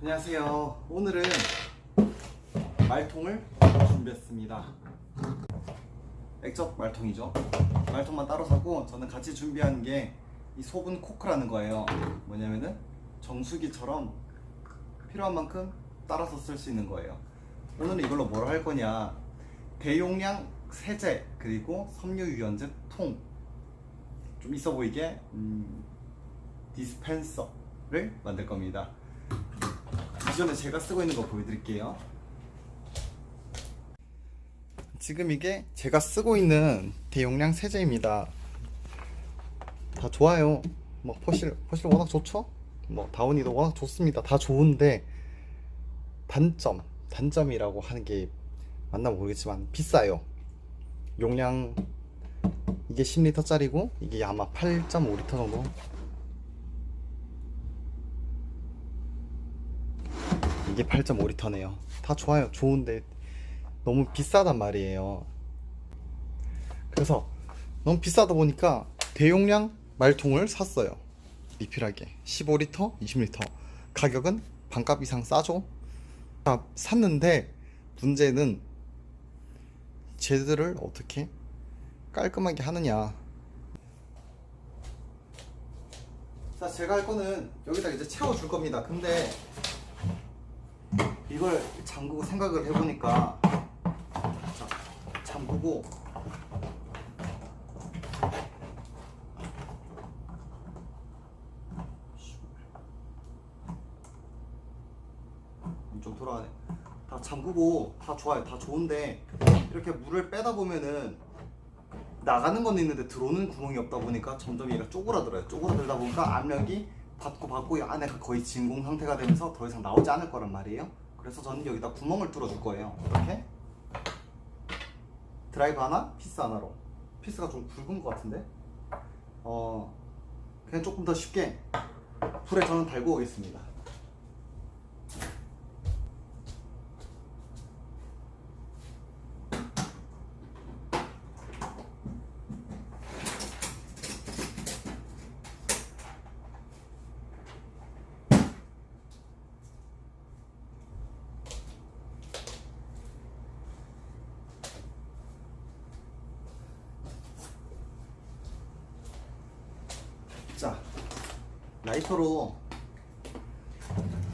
안녕하세요. 오늘은 말통을 준비했습니다. 액젓 말통이죠. 말통만 따로 사고 저는 같이 준비한 게 이 소분 코크라는 거예요. 뭐냐면은 정수기처럼 필요한 만큼 따라서 쓸 수 있는 거예요. 오늘은 이걸로 뭘 할 거냐? 대용량 세제 그리고 섬유 유연제 통. 좀 있어 보이게 음, 디스펜서를 만들 겁니다. 기존에 제가 쓰고 있는 거 보여드릴게요. 지금 이게 제가 쓰고 있는 대용량 세제입니다. 다 좋아요. 뭐 포실 포실 워낙 좋죠? 뭐 다운이도 워낙 좋습니다. 다 좋은데 단점 단점이라고 하는 게 맞나 모르겠지만 비싸요. 용량 이게 10리터짜리고 이게 아마 8.5리터 정도 이게 8.5리터네요. 다 좋아요. 좋은데 너무 비싸단 말이에요. 그래서 너무 비싸다 보니까 대용량 말통을 샀어요. 리필하게 15리터, 20리터. 가격은 반값 이상 싸죠. 아, 샀는데 문제는 쟤들을 어떻게 깔끔하게 하느냐. 자, 제가 할 거는 여기다 이제 채워 줄 겁니다. 근데 이걸 잠그고 생각을 해보니까 자, 잠그고 좀 돌아가네. 다 잠그고 다 좋아요. 다 좋은데 이렇게 물을 빼다 보면은 나가는 건 있는데 들어오는 구멍이 없다 보니까 점점 얘가 쪼그라들어요. 쪼그라들다 보니까 압력이 받고 받고 이 안에가 거의 진공 상태가 되면서 더 이상 나오지 않을 거란 말이에요 그래서 저는 여기다 구멍을 뚫어줄 거예요. 이렇게. 드라이브 하나 피스 하나로. 피스가 좀 굵은 것 같은데? 어 그냥 조금 더 쉽게 불에 저는 달고 오겠습니다 자 라이터로.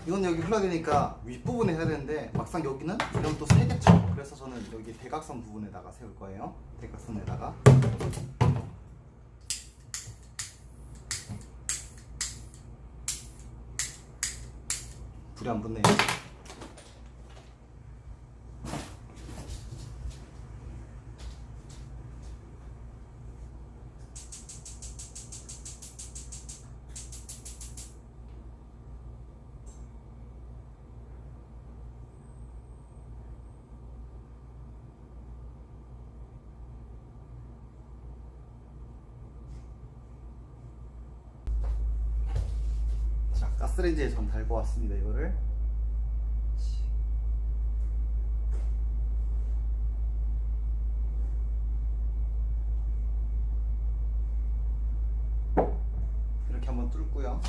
이건 여기 흘러되니까 윗부분에 해야 되는데 막상 여기는 이러면 또 세겠죠. 그래서 저는 여기 대각선 부분에다가 세울 거예요. 대각선에다가. 불이 안 붙네요 가스레인지에 전 달고 왔습니다 이거를. 이렇게 한번 뚫고요.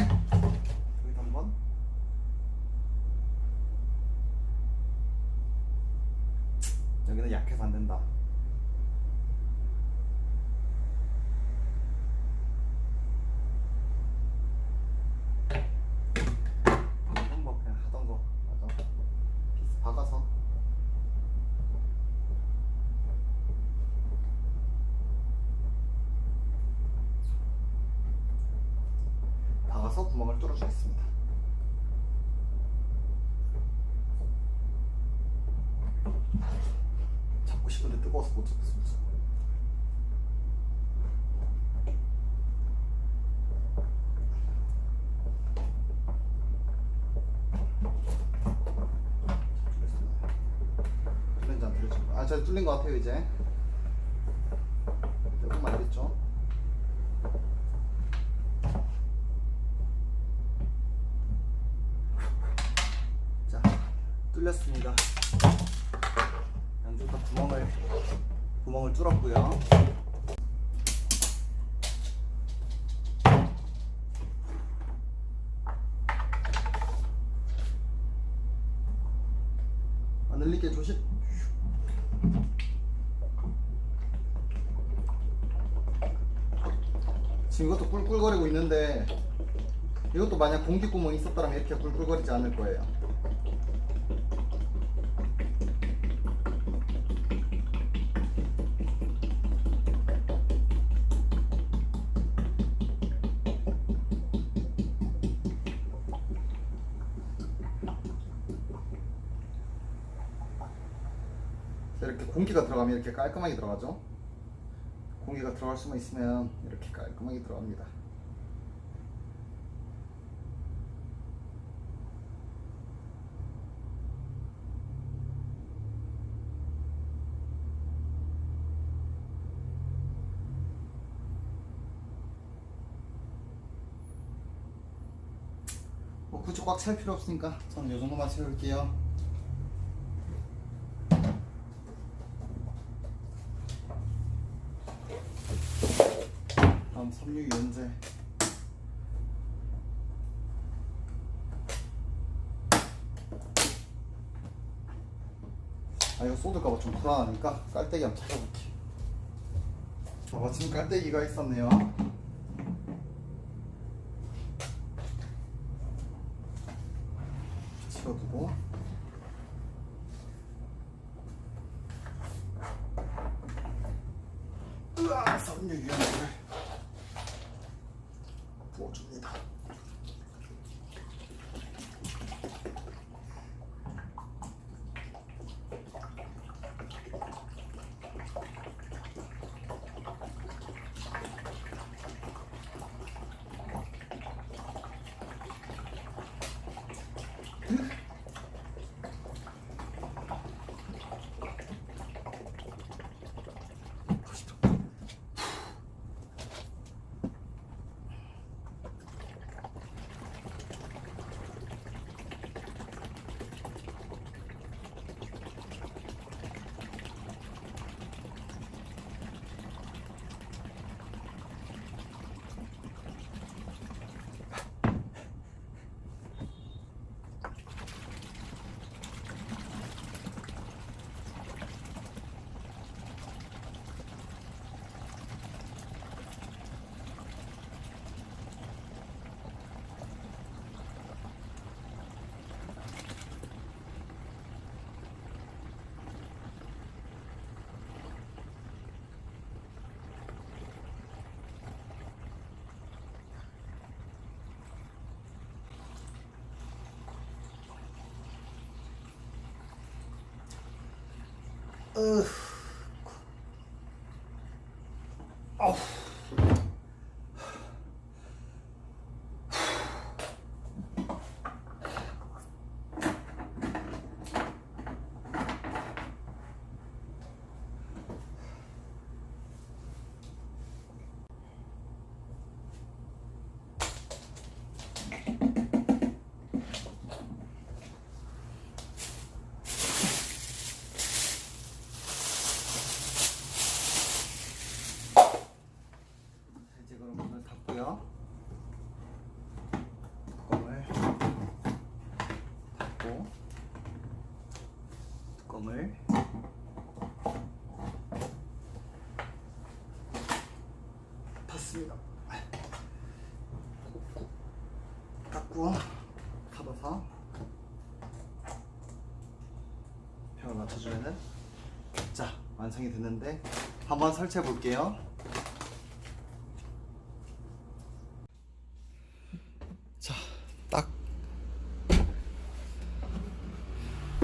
여기도 한번. 여기는 약해서 안 된다 이건 뭐 그냥 하던 거 맞아 피스 박아서 박아서 구멍을 뚫어주겠습니다 뜨거워서 못 잡겠습니다. 뚫린지 안 뚫릴지 아, 저 뚫린 것 같아요 이제. 조금만 됐죠? 자 뚫렸습니다 다 구멍을 구멍을 뚫었고요 늘리게 조심. 지금 이것도 꿀꿀거리고 있는데 이것도 만약 공기 구멍이 있었다면 이렇게 꿀꿀거리지 않을 거예요. 이렇게 공기가 들어가면 이렇게 깔끔하게 들어가죠. 공기가 들어갈 수만 있으면 이렇게 깔끔하게 들어갑니다. 뭐 굳이 꽉 채울 필요 없으니까 저는 이 정도만 채울게요. 다음 섬유 유연제. 아 이거 쏟을까봐 좀 불안하니까 깔때기 한번 찾아볼게. 아 마침 깔때기가 있었네요. 치워두고. 으아 섬유 유연제를 부어줍니다. 으. 아우. 자, 이제 그럼 문을 닫고요. 뚜껑을 닫고 뚜껑을 닫습니다. 닫고 닫아서 벽을 맞춰주면은 자 완성이 됐는데 한번 설치해 볼게요. 자, 딱,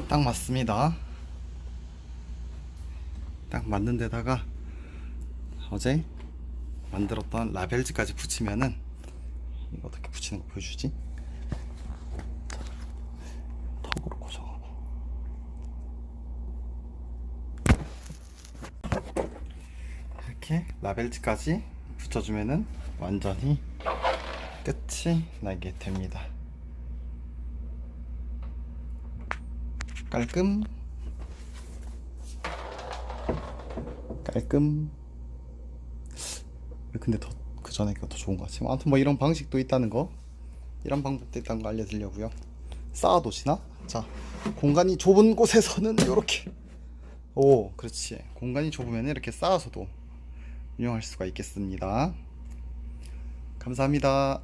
딱 맞습니다. 딱 맞는 데다가 어제 만들었던 라벨즈까지 붙이면은 이거 어떻게 붙이는 거 보여주지? 자, 턱으로 고정하고 이렇게 라벨즈까지 붙여주면은 완전히 끝이 나게 됩니다. 깔끔 깔끔 왜 근데 더 그 전에 더 좋은 것 같아요. 아무튼 뭐 이런 방식도 있다는 거, 이런 방법도 있다는 거 알려드리려고요. 쌓아도시나? 자, 공간이 좁은 곳에서는 이렇게. 오, 그렇지. 공간이 좁으면 이렇게 쌓아서도 운영할 수가 있겠습니다. 감사합니다.